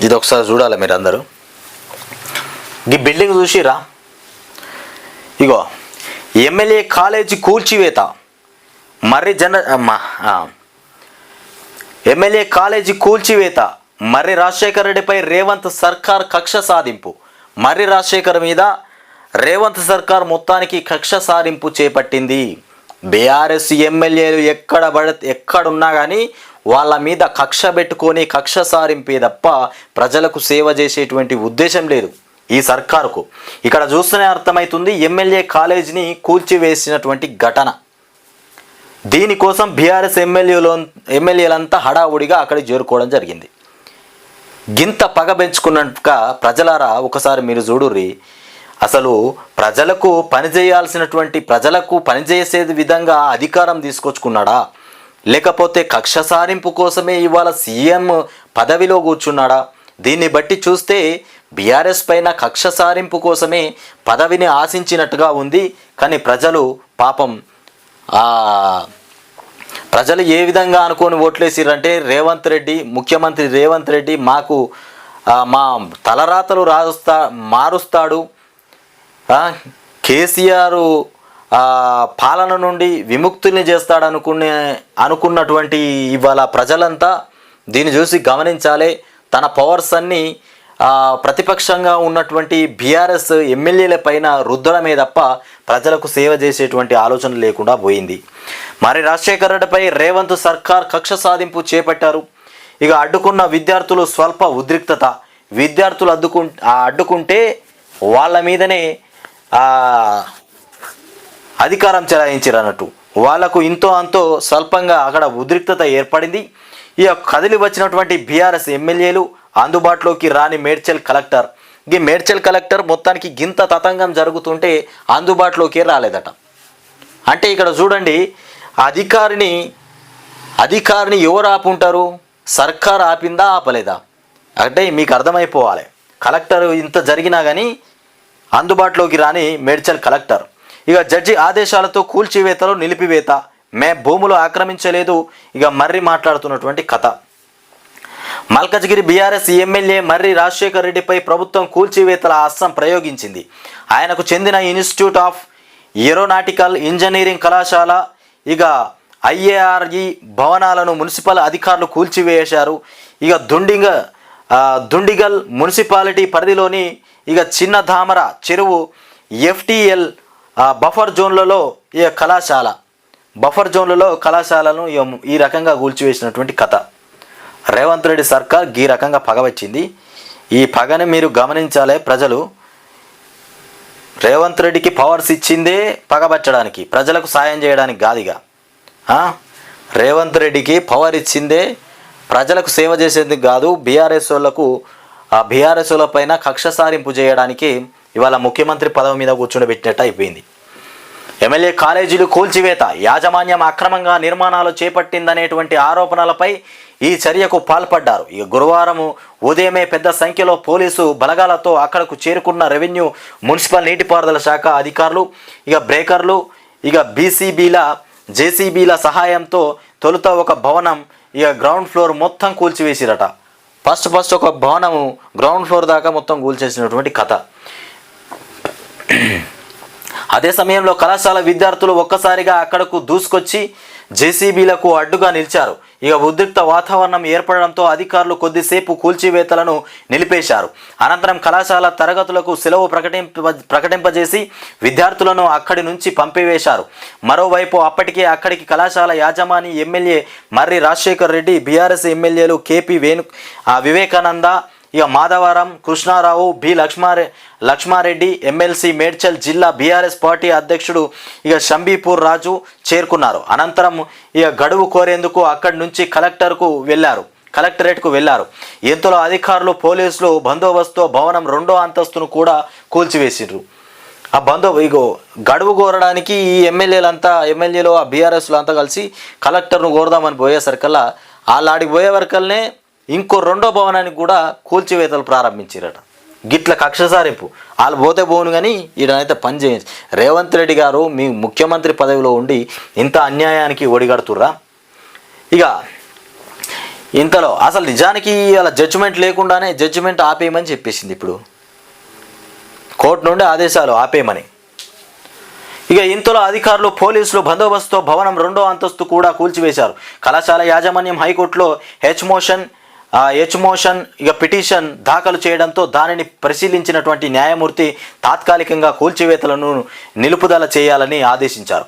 ఇది ఒకసారి చూడాలి మీరు అందరూ ఈ బిల్డింగ్ చూసిరా ఇగో ఎమ్మెల్యే కాలేజీ కూల్చివేత మర్రి జన ఎమ్మెల్యే కాలేజీ కూల్చివేత మర్రి రాజశేఖర రెడ్డిపై రేవంత్ సర్కార్ కక్ష సాధింపు. మర్రి రాజశేఖర్ మీద రేవంత్ సర్కార్ మొత్తానికి కక్ష సాధింపు చేపట్టింది. బీఆర్ఎస్ ఎమ్మెల్యేలు ఎక్కడ పడ ఎక్కడున్నా కానీ వాళ్ళ మీద కక్ష పెట్టుకొని కక్ష సారింపే తప్ప ప్రజలకు సేవ చేసేటువంటి ఉద్దేశం లేదు ఈ సర్కారుకు. ఇక్కడ చూస్తూనే అర్థమవుతుంది ఎమ్మెల్యే కాలేజీని కూల్చివేసినటువంటి ఘటన. దీనికోసం బీఆర్ఎస్ ఎమ్మెల్యేలో ఎమ్మెల్యేలంతా హడావుడిగా అక్కడికి చేరుకోవడం జరిగింది. గింత పగ పెంచుకున్నాక ప్రజలారా ఒకసారి మీరు చూడుర్రి అసలు ప్రజలకు పనిచేయాల్సినటువంటి ప్రజలకు పనిచేసే విధంగా అధికారం తీసుకొచ్చుకున్నాడా? లేకపోతే కక్ష సారింపు కోసమే ఇవాళ సీఎం పదవిలో కూర్చున్నాడా? దీన్ని బట్టి చూస్తే బీఆర్ఎస్ పైన కక్ష సారింపు కోసమే పదవిని ఆశించినట్టుగా ఉంది. కానీ ప్రజలు పాపం. ప్రజలు ఏ విధంగా అనుకొని ఓట్లేసిరంటే రేవంత్ రెడ్డి ముఖ్యమంత్రి రేవంత్ రెడ్డి మాకు మా తలరాతలు రాస్తా మారుస్తాడు. కేసీఆర్ పాలన నుండి విముక్తుల్ని చేస్తాడనుకునే అనుకున్నటువంటి ఇవాళ ప్రజలంతా దీన్ని చూసి గమనించాలి. తన పవర్స్ అన్నీ ప్రతిపక్షంగా ఉన్నటువంటి బీఆర్ఎస్ ఎమ్మెల్యేల పైన రుద్దడమే తప్ప ప్రజలకు సేవ చేసేటువంటి ఆలోచన లేకుండా పోయింది. మరి రాజశేఖర రెడ్డిపై రేవంత్ సర్కార్ కక్ష సాధింపు చేపట్టారు. ఇక అడ్డుకున్న విద్యార్థులు స్వల్ప ఉద్రిక్తత. విద్యార్థులు అడ్డుకు అడ్డుకుంటే వాళ్ళ మీదనే అధికారం చెలాయించారు అన్నట్టు వాళ్ళకు ఇంతో అంతో స్వల్పంగా అక్కడ ఉద్రిక్తత ఏర్పడింది. ఈ కదిలి వచ్చినటువంటి బీఆర్ఎస్ ఎమ్మెల్యేలు అందుబాటులోకి రాని మేడ్చల్ కలెక్టర్. ఈ మేడ్చల్ కలెక్టర్ మొత్తానికి గింత తతంగం జరుగుతుంటే అందుబాటులోకి రాలేదట. అంటే ఇక్కడ చూడండి అధికారిని అధికారిని ఎవరు ఆపుంటారు? సర్కార్ ఆపిందా ఆపలేదా? అంటే మీకు అర్థమైపోవాలి. కలెక్టర్ ఇంత జరిగినా కానీ అందుబాటులోకి రాని మేడ్చల్ కలెక్టర్. ఇక జడ్జి ఆదేశాలతో కూల్చివేతలో నిలిపివేత. మే భూములు ఆక్రమించలేదు. ఇక మర్రి మాట్లాడుతున్నటువంటి కథ. మల్కజ్గిరి బీఆర్ఎస్ ఎమ్మెల్యే మర్రి రాజశేఖర్ రెడ్డిపై ప్రభుత్వం కూల్చివేతల అస్సం ప్రయోగించింది. ఆయనకు చెందిన ఇన్స్టిట్యూట్ ఆఫ్ ఏరోనాటికల్ ఇంజనీరింగ్ కళాశాల ఇక ఐఏఆర్ఈ భవనాలను మున్సిపల్ అధికారులు కూల్చివేశారు. ఇక దుండిగ దుండిగల్ మున్సిపాలిటీ పరిధిలోని ఇక చిన్న ధామర చెరువు ఎఫ్టీఎల్ ఆ బఫర్ జోన్లలో ఈ కళాశాల బఫర్ జోన్లలో కళాశాలను ఈ- రకంగా కూల్చివేసినటువంటి కథ. రేవంత్ రెడ్డి సర్కార్ ఈ రకంగా పగవచ్చింది ఈ పగని మీరు గమనించాలి ప్రజలు. రేవంత్ రెడ్డికి పవర్స్ ఇచ్చిందే పగబట్టడానికి ప్రజలకు సాయం చేయడానికి కాదుగా. రేవంత్ రెడ్డికి పవర్ ఇచ్చిందే ప్రజలకు సేవ చేసేందుకు కాదు బీఆర్ఎస్ వాళ్ళకు ఆ బీఆర్ఎస్ పైన కక్ష సారింపు చేయడానికి ఇవాళ ముఖ్యమంత్రి పదవి మీద కూర్చుండబెట్టినట్టు అయిపోయింది. ఎమ్మెల్యే కాలేజీలు కూల్చివేత యాజమాన్యం అక్రమంగా నిర్మాణాలు చేపట్టిందనేటువంటి ఆరోపణలపై ఈ చర్యకు పాల్పడ్డారు. ఇక గురువారం ఉదయమే పెద్ద సంఖ్యలో పోలీసు బలగాలతో అక్కడకు చేరుకున్న రెవెన్యూ మున్సిపల్ నీటిపారుదల శాఖ అధికారులు ఇక బ్రేకర్లు ఇక బీసీబీల జేసీబీల సహాయంతో తొలుత ఒక భవనం ఇక గ్రౌండ్ ఫ్లోర్ మొత్తం కూల్చివేసిరట. ఫస్ట్ ఫస్ట్ ఒక భవనము గ్రౌండ్ ఫ్లోర్ దాకా మొత్తం కూల్చేసినటువంటి కథ. అదే సమయంలో కళాశాల విద్యార్థులు ఒక్కసారిగా అక్కడకు దూసుకొచ్చి జేసీబీలకు అడ్డుగా నిలిచారు. ఇక ఉద్రిక్త వాతావరణం ఏర్పడడంతో అధికారులు కొద్దిసేపు కూల్చివేతలను నిలిపేశారు. అనంతరం కళాశాల తరగతులకు సెలవు ప్రకటింప ప్రకటింపజేసి విద్యార్థులను అక్కడి నుంచి పంపివేశారు. మరోవైపు అప్పటికే అక్కడికి కళాశాల యాజమాని ఎమ్మెల్యే మర్రి రాజశేఖర్ రెడ్డి బీఆర్ఎస్ ఎమ్మెల్యేలు కేపీ వేణు ఆ వివేకానంద ఇక మాధవరం కృష్ణారావు బి లక్ష్మారె లక్ష్మారెడ్డి ఎమ్మెల్సీ మేడ్చల్ జిల్లా బీఆర్ఎస్ పార్టీ అధ్యక్షుడు ఇక షంబీపూర్ రాజు చేరుకున్నారు. అనంతరం ఇక గడువు కోరేందుకు అక్కడి నుంచి కలెక్టర్కు వెళ్ళారు. కలెక్టరేట్కు వెళ్ళారు. ఇంతలో అధికారులు పోలీసులు బందోబస్తుతో భవనం రెండో అంతస్తును కూడా కూల్చివేసిండ్రు ఆ బందో ఇగో గడువు కోరడానికి ఈ ఎమ్మెల్యేలంతా ఎమ్మెల్యేలు ఆ బీఆర్ఎస్లు అంతా కలిసి కలెక్టర్ను కోరదామని పోయేసరికల్లా వాళ్ళ ఆడికి పోయే వరకల్నే ఇంకో రెండో భవనానికి కూడా కూల్చివేతలు ప్రారంభించారట. గిట్ల కక్ష సారింపు వాళ్ళు పోతే పోను కానీ ఈడనైతే పని చేయండి రేవంత్ రెడ్డి గారు మీ ముఖ్యమంత్రి పదవిలో ఉండి ఇంత అన్యాయానికి ఒడిగడుతుర్రా? ఇక ఇంతలో అసలు నిజానికి అలా జడ్జిమెంట్ లేకుండానే జడ్జిమెంట్ ఆపేయమని చెప్పేసింది ఇప్పుడు. కోర్టు నుండి ఆదేశాలు ఆపేయమని. ఇక ఇంతలో అధికారులు పోలీసులు బందోబస్తుతో భవనం రెండో అంతస్తు కూడా కూల్చివేశారు. కళాశాల యాజమాన్యం హైకోర్టులో హెచ్ మోషన్ హెచ్ మోషన్ ఇక పిటిషన్ దాఖలు చేయడంతో దానిని పరిశీలించినటువంటి న్యాయమూర్తి తాత్కాలికంగా కూల్చివేతలను నిలుపుదల చేయాలని ఆదేశించారు.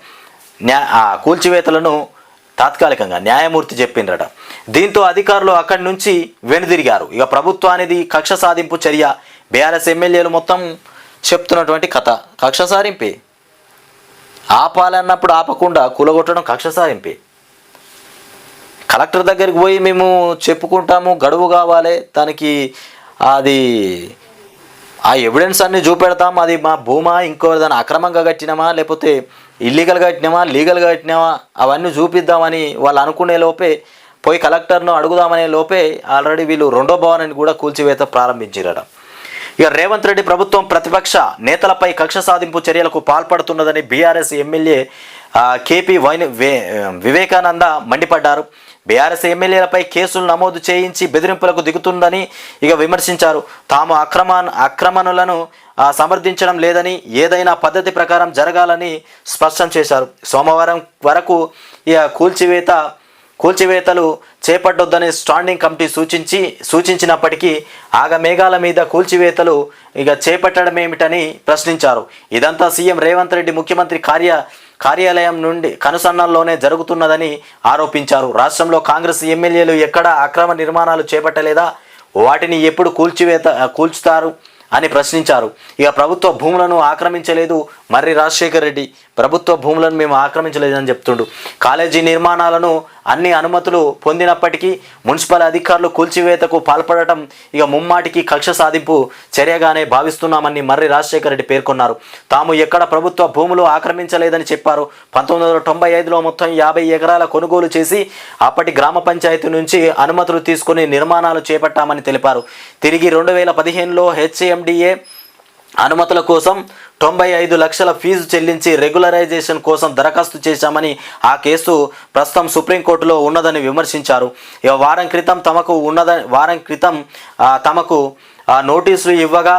న్యా ఆ, కూల్చివేతలను తాత్కాలికంగా న్యాయమూర్తి చెప్పిండ్రట. దీంతో అధికారులు అక్కడి నుంచి వెనుదిరిగారు. ఇక ప్రభుత్వానికి కక్ష సాధింపు చర్య. బీఆర్ఎస్ ఎమ్మెల్యేలు మొత్తం చెప్తున్నటువంటి కథ. కక్ష సారింపే ఆపాలన్నప్పుడు ఆపకుండా కూలగొట్టడం కక్ష సారింపే కలెక్టర్ దగ్గరికి పోయి మేము చెప్పుకుంటాము గడువు కావాలి దానికి అది ఆ ఎవిడెన్స్ అన్ని చూపెడతాం అది మా భూమా ఇంకో దాన్ని అక్రమంగా కట్టినామా లేకపోతే ఇల్లీగల్గా కట్టినామా లీగల్గా కట్టినామా అవన్నీ చూపిద్దామని వాళ్ళు అనుకునే లోపే పోయి కలెక్టర్ను అడుగుదామనే లోపే ఆల్రెడీ వీళ్ళు రెండో భవనాన్ని కూడా కూల్చివేత ప్రారంభించారట. ఇక రేవంత్ రెడ్డి ప్రభుత్వం ప్రతిపక్ష నేతలపై కక్ష సాధింపు చర్యలకు పాల్పడుతున్నదని బీఆర్ఎస్ ఎమ్మెల్యే కేపీ వైన్ వివేకానంద మండిపడ్డారు. బీఆర్ఎస్ ఎమ్మెల్యేలపై కేసులు నమోదు చేయించి బెదిరింపులకు దిగుతుందని ఇక విమర్శించారు. తాము అక్రమ అక్రమణులను సమర్థించడం లేదని ఏదైనా పద్ధతి ప్రకారం జరగాలని స్పష్టం చేశారు. సోమవారం వరకు ఇక కూల్చివేత కూల్చివేతలు చేపట్టొద్దని స్టాండింగ్ కమిటీ సూచించి సూచించినప్పటికీ ఆగమేఘాల మీద కూల్చివేతలు ఇక చేపట్టడమేమిటని ప్రశ్నించారు. ఇదంతా సీఎం రేవంత్ రెడ్డి ముఖ్యమంత్రి కార్య కార్యాలయం నుండి కనుసన్నల్లోనే జరుగుతున్నదని ఆరోపించారు. రాష్ట్రంలో కాంగ్రెస్ ఎమ్మెల్యేలు ఎక్కడ అక్రమ నిర్మాణాలు చేపట్టలేదా? వాటిని ఎప్పుడు కూల్చివేత కూల్చుతారు అని ప్రశ్నించారు. ఇక ప్రభుత్వ భూములను ఆక్రమించలేదు మర్రి రాజశేఖర్ రెడ్డి. ప్రభుత్వ భూములను మేము ఆక్రమించలేదని చెప్తుండు. కాలేజీ నిర్మాణాలను అన్ని అనుమతులు పొందినప్పటికీ మున్సిపల్ అధికారులు కూల్చివేతకు పాల్పడటం ఇక ముమ్మాటికి కక్ష సాధింపు చర్యగానే భావిస్తున్నామని మర్రి రాజశేఖర రెడ్డి పేర్కొన్నారు. తాము ఎక్కడ ప్రభుత్వ భూములు ఆక్రమించలేదని చెప్పారు. పంతొమ్మిది వందల తొంభై ఐదులో మొత్తం యాభై ఎకరాల కొనుగోలు చేసి అప్పటి గ్రామ పంచాయతీ నుంచి అనుమతులు తీసుకుని నిర్మాణాలు చేపట్టామని తెలిపారు. తిరిగి రెండు వేల పదిహేనులో హెచ్ఎండిఏ అనుమతుల కోసం తొంభై ఐదు లక్షల ఫీజు చెల్లించి రెగ్యులరైజేషన్ కోసం దరఖాస్తు చేశామని ఆ కేసు ప్రస్తుతం సుప్రీంకోర్టులో ఉన్నదని విమర్శించారు. వారం క్రితం తమకు ఉన్నదని వారం క్రితం తమకు నోటీసులు ఇవ్వగా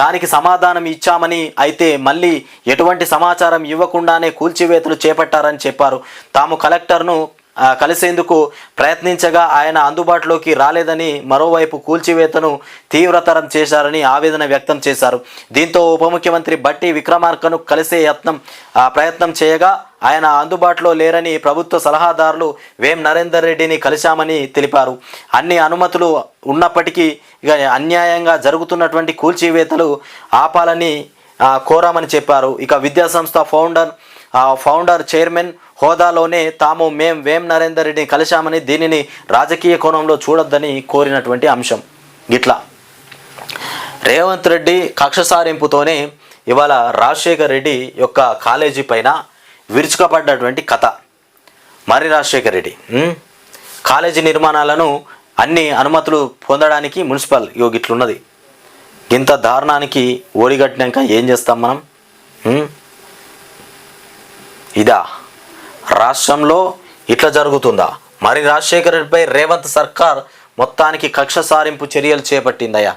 దానికి సమాధానం ఇచ్చామని అయితే మళ్ళీ ఎటువంటి సమాచారం ఇవ్వకుండానే కూల్చివేతలు చేపట్టారని చెప్పారు. తాము కలెక్టర్ను కలిసేందుకు ప్రయత్నించగా ఆయన అందుబాటులోకి రాలేదని మరోవైపు కూల్చివేతను తీవ్రతరం చేశారని ఆవేదన వ్యక్తం చేశారు. దీంతో ఉప ముఖ్యమంత్రి బట్టి విక్రమార్కను కలిసే యత్నం ప్రయత్నం చేయగా ఆయన అందుబాటులో లేరని ప్రభుత్వ సలహాదారులు వేం నరేందర్ రెడ్డిని కలిశామని తెలిపారు. అన్ని అనుమతులు ఉన్నప్పటికీ ఇక అన్యాయంగా జరుగుతున్నటువంటి కూల్చివేతలు ఆపాలని కోరామని చెప్పారు. ఇక విద్యాసంస్థ ఫౌండర్ ఫౌండర్ చైర్మన్ హోదాలోనే తాము మేం వేం నరేందర్ రెడ్డిని కలిశామని దీనిని రాజకీయ కోణంలో చూడొద్దని కోరినటువంటి అంశం. ఇట్లా రేవంత్ రెడ్డి కక్ష సారింపుతోనే ఇవాళ రాజశేఖర్ రెడ్డి యొక్క కాలేజీ పైన విరుచుకపడ్డటువంటి కథ. మరి రాజశేఖర్ రెడ్డి కాలేజీ నిర్మాణాలను అన్ని అనుమతులు పొందడానికి మున్సిపల్ యోగిట్లున్నది. ఇంత దారుణానికి ఓడిగట్టినాక ఏం చేస్తాం మనం? ఇదా. రాష్ట్రంలో ఇట్లా జరుగుతుందా? మరి రాజశేఖర్ రెడ్డిపై రేవంత్ సర్కార్ మొత్తానికి కక్ష సారింపు చర్యలు చేపట్టిందయ్యా?